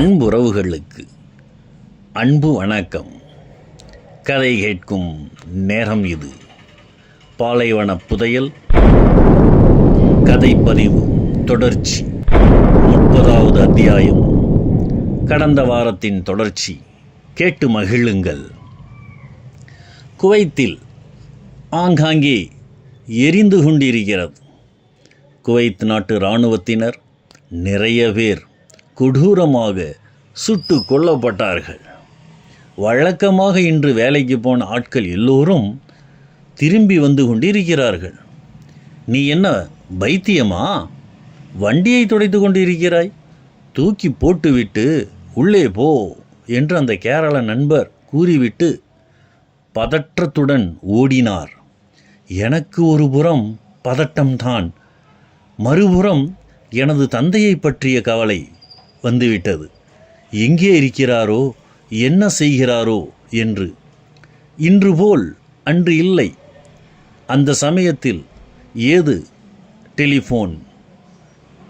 அன்புறவுகளுக்கு அன்பு வணக்கம். கதை கேட்கும் நேரம் இது. பாலைவன புதையல். கதைப்பதிவு தொடர்ச்சி. முப்பதாவது அத்தியாயம். கடந்த வாரத்தின் தொடர்ச்சி. கேட்டு மகிழுங்கள். குவைத்தில் ஆங்காங்கே எரிந்து கொண்டிருக்கிறது. குவைத் நாட்டு இராணுவத்தினர் நிறைய பேர் கொடூரமாக சுட்டு கொல்லப்பட்டார்கள். வழக்கமாக இன்று வேலைக்கு போன ஆட்கள் எல்லோரும் திரும்பி வந்து கொண்டிருக்கிறார்கள். நீ என்ன பைத்தியமா? வண்டியை துடைத்து கொண்டிருக்கிறாய்? தூக்கி போட்டுவிட்டு உள்ளே போ என்று அந்த கேரள நண்பர் கூறிவிட்டு பதற்றத்துடன் ஓடினார். எனக்கு ஒரு புறம் பதட்டம்தான் மறுபுறம் எனது தந்தையை பற்றிய கவலை. வந்துவிட்டது. எங்கே இருக்கிறாரோ என்ன செய்கிறாரோ என்று. இன்று போல் அன்று இல்லை. அந்த சமயத்தில் ஏது? டெலிஃபோன்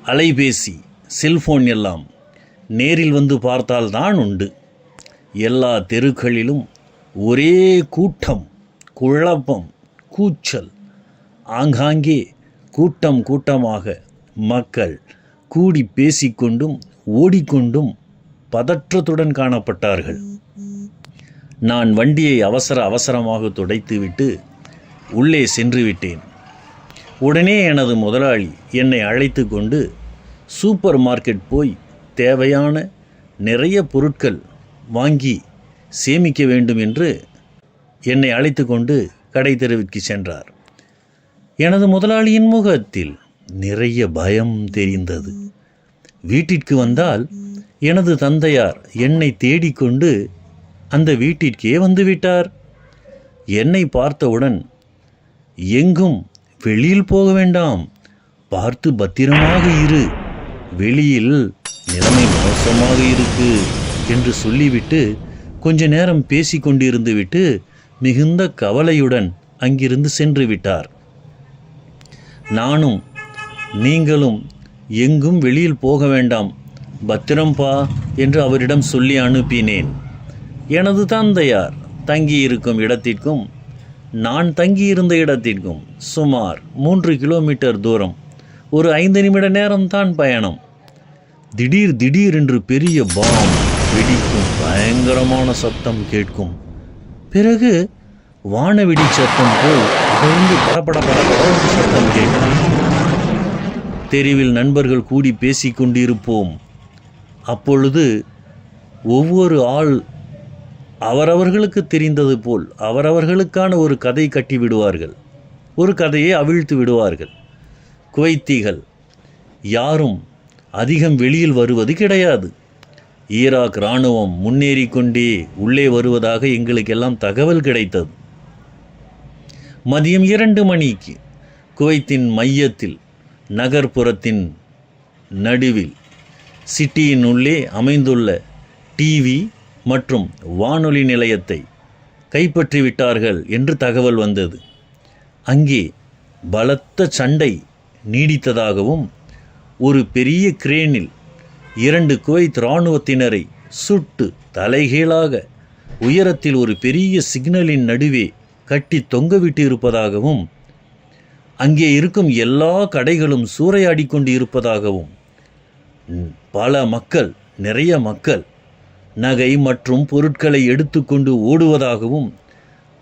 அலைபேசி செல்போன் எல்லாம் நேரில் வந்து பார்த்தால்தான் உண்டு. எல்லா தெருக்களிலும் ஒரே கூட்டம் குழப்பம் கூச்சல். ஆங்காங்கே கூட்டம் கூட்டமாக மக்கள் கூடி பேசிக்கொண்டும் ஓடிக்கொண்டும் பதற்றத்துடன் காணப்பட்டார்கள். நான் வண்டியை அவசர அவசரமாக துடைத்துவிட்டு உள்ளே சென்று விட்டேன் உடனே எனது முதலாளி என்னை அழைத்து கொண்டு சூப்பர் மார்க்கெட் போய் தேவையான நிறைய பொருட்கள் வாங்கி சேமிக்க வேண்டும் என்று என்னை அழைத்து கொண்டு கடை தெருவிற்கு சென்றார். எனது முதலாளியின் முகத்தில் நிறைய பயம் தெரிந்தது. வீட்டிற்கு வந்தால் எனது தந்தையார் என்னை தேடிக்கொண்டு அந்த வீட்டிற்கே வந்துவிட்டார். என்னை பார்த்தவுடன் எங்கும் வெளியில் போக வேண்டாம். பார்த்து பத்திரமாக இரு. வெளியில் நிலைமை மோசமாக இருக்கு என்று சொல்லிவிட்டு கொஞ்ச நேரம் பேசிக்கொண்டிருந்து விட்டு மிகுந்த கவலையுடன் அங்கிருந்து சென்று விட்டார். நானும் நீங்களும் எங்கும் வெளியில் போக வேண்டாம். பத்திரம்பா என்று அவரிடம் சொல்லி அனுப்பினேன். எனது தந்தையார் தங்கியிருக்கும் இடத்திற்கும் நான் தங்கியிருந்த இடத்திற்கும் சுமார் மூன்று கிலோமீட்டர் தூரம் ஒரு ஐந்து நிமிட நேரம்தான் பயணம். திடீர் திடீர் என்று பெரிய பாம் வெடிக்கும் பயங்கரமான சத்தம் கேட்கும். பிறகு வானவெடி சத்தம் போல் அகழ்ந்து படபட படபட சத்தம் கேட்கும் தெருவில் நண்பர்கள் கூடி பேசிக்கொண்டிருப்போம் அப்பொழுது ஒவ்வொரு ஆள் அவரவர்களுக்கு தெரிந்தது போல் அவரவர்களுக்கான ஒரு கதை கட்டி விடுவார்கள். ஒரு கதையை அவிழ்த்து விடுவார்கள். குவைத்திகள் யாரும் அதிகம் வெளியில் வருவது கிடையாது. ஈராக் இராணுவம் முன்னேறி கொண்டே உள்ளே வருவதாக எங்களுக்கெல்லாம் தகவல் கிடைத்தது. மதியம் இரண்டு மணிக்கு குவைத்தின் மையத்தில் நகர்ப்புறத்தின் நடுவில் சிட்டியின் உள்ளே அமைந்துள்ள டிவி மற்றும் வானொலி நிலையத்தை கைப்பற்றிவிட்டார்கள் என்று தகவல் வந்தது. அங்கே பலத்த சண்டை நீடித்ததாகவும் ஒரு பெரிய கிரேனில் இரண்டு குவைத் இராணுவத்தினரை சுட்டு தலைகீழாக உயரத்தில் ஒரு பெரிய சிக்னலின் நடுவே கட்டி தொங்கவிட்டு இருப்பதாகவும் அங்கே இருக்கும் எல்லா கடைகளும் சூறையாடி கொண்டு இருப்பதாகவும் பல மக்கள் நிறைய மக்கள் நகை மற்றும் பொருட்களை எடுத்துக்கொண்டு ஓடுவதாகவும்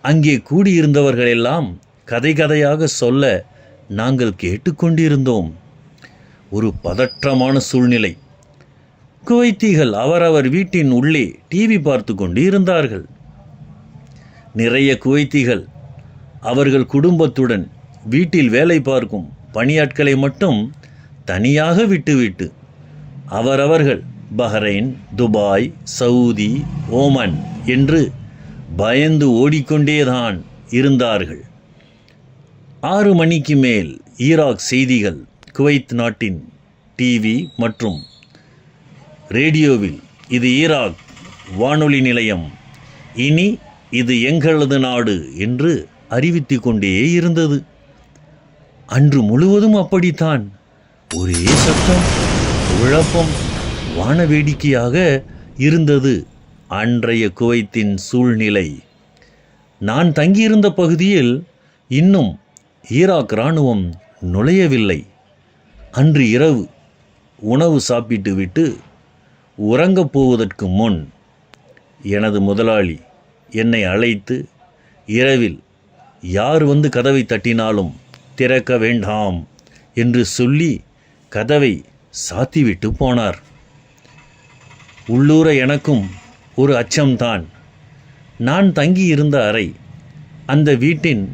அங்கே கூடியிருந்தவர்களெல்லாம் கதை கதையாக சொல்ல நாங்கள் கேட்டுக்கொண்டிருந்தோம். ஒரு பதற்றமான சூழ்நிலை. குவைத்திகள் அவரவர் வீட்டின் உள்ளே டிவி பார்த்து கொண்டு இருந்தார்கள். நிறைய குவைத்திகள் அவர்கள் குடும்பத்துடன் வீட்டில் வேலை பார்க்கும் பணியாட்களை மட்டும் தனியாக விட்டுவிட்டு அவரவர்கள் பஹ்ரைன் துபாய் சவுதி ஓமன் என்று பயந்து ஓடிக்கொண்டேதான் இருந்தார்கள். ஆறு மணிக்கு மேல் ஈராக் செய்திகள் குவைத் நாட்டின் டிவி மற்றும் ரேடியோவில் இது ஈராக் வானொலி நிலையம். இனி இது எங்களது நாடு என்று அறிவித்து கொண்டே இருந்தது. அன்று முழுவதும் அப்படித்தான். ஒரே சத்தம் குழப்பம் வானவேடிக்கையாக இருந்தது அன்றைய குவைத்தின் சூழ்நிலை. நான் தங்கியிருந்த பகுதியில் இன்னும் ஈராக் இராணுவம் நுழையவில்லை. அன்று இரவு உணவு சாப்பிட்டுவிட்டு உறங்கப் போவதற்கு முன் எனது முதலாளி என்னை அழைத்து இரவில் யார் வந்து கதவை தட்டினாலும் திறக்க வேண்டாம் என்று சொல்லி கதவை சாத்திவிட்டு போனார். உள்ளூர எனக்கும் ஒரு அச்சம்தான். நான் தங்கியிருந்த அறை அந்த வீட்டின்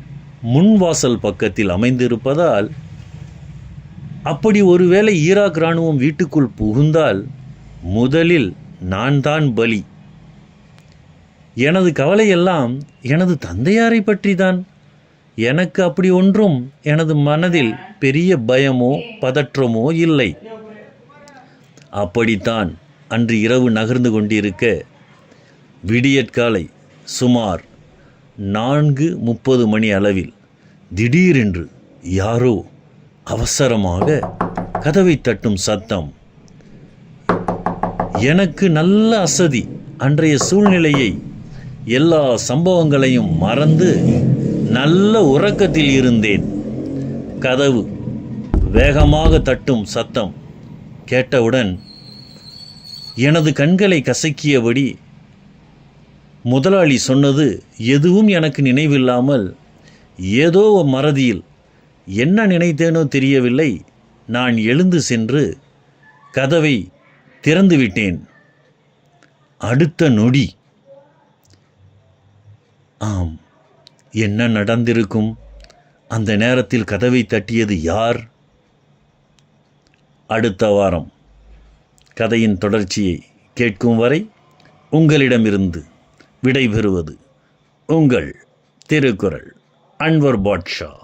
முன்வாசல் பக்கத்தில் அமைந்திருப்பதால் அப்படி ஒருவேளை ஈராக் இராணுவம் வீட்டுக்குள் புகுந்தால் முதலில் நான் தான் பலி. எனது கவலையெல்லாம் எனது தந்தையாரை பற்றிதான். எனக்கு அப்படி ஒன்றும் எனது மனதில் பெரிய பயமோ பதற்றமோ இல்லை. அப்படித்தான் அன்று இரவு நகர்ந்து கொண்டிருக்க விடியற்காலை சுமார் நான்கு முப்பது மணி அளவில் திடீரென்று யாரோ அவசரமாக கதவை தட்டும் சத்தம். எனக்கு நல்ல அசதி அன்றைய சூழ்நிலையை எல்லா சம்பவங்களையும் மறந்து நல்ல உறக்கத்தில் இருந்தேன். கதவு வேகமாக தட்டும் சத்தம் கேட்டவுடன் எனது கண்களை கசக்கியபடி முதலாளி சொன்னது எதுவும் எனக்கு நினைவில்லாமல் ஏதோ மறதியில் என்ன நினைத்தேனோ தெரியவில்லை. நான் எழுந்து சென்று கதவை திறந்துவிட்டேன் அடுத்த நொடி. ஆம். என்ன நடந்திருக்கும்? அந்த நேரத்தில் கதவை தட்டியது யார்? அடுத்த வாரம். கதையின் தொடர்ச்சியை கேட்கும் வரை உங்களிடமிருந்து விடைபெறுவது உங்கள் திருக்குறள் அன்வர் பாட்ஷா.